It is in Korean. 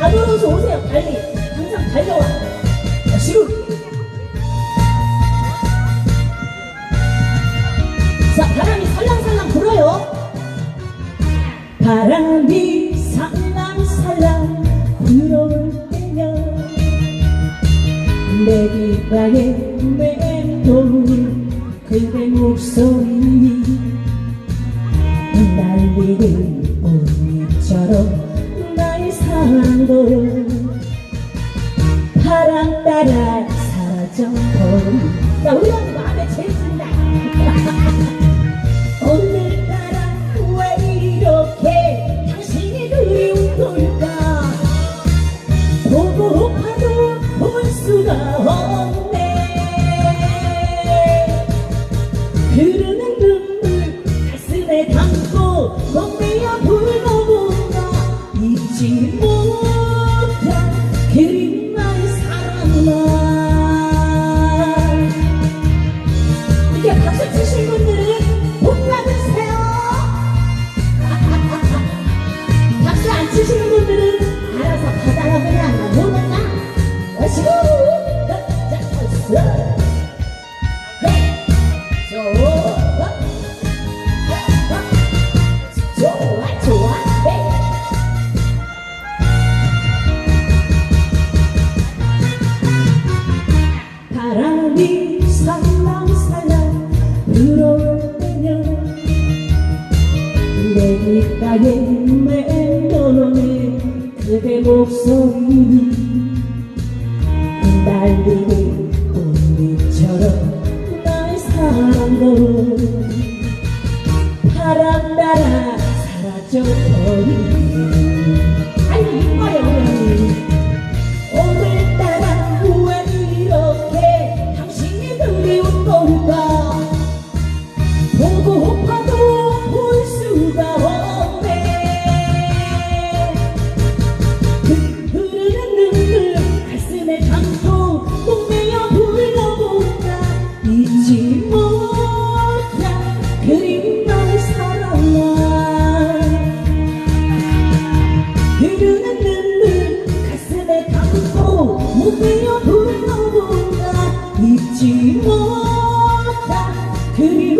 가져오서 오세요. 달리. 항상 달려와. 자, 지금 자 바람이 살랑살랑 불어요. 바람이 살랑살랑 불어올 때면 내 뒷방에 맴돌 그대 목소리 날리는 봄이처럼 바람 따라 사라져 버린 야 우리 언니 잊 귓가에 맴도는 그대 목소리 날리는 꽃잎처럼 나의 사랑도 바람 따라 사라져버리 동네여 불고 본다 잊지 못할 그림 나의 사랑아 흐르는 눈물 가슴에 담고 동네여 불고 본다 잊지 못할 그림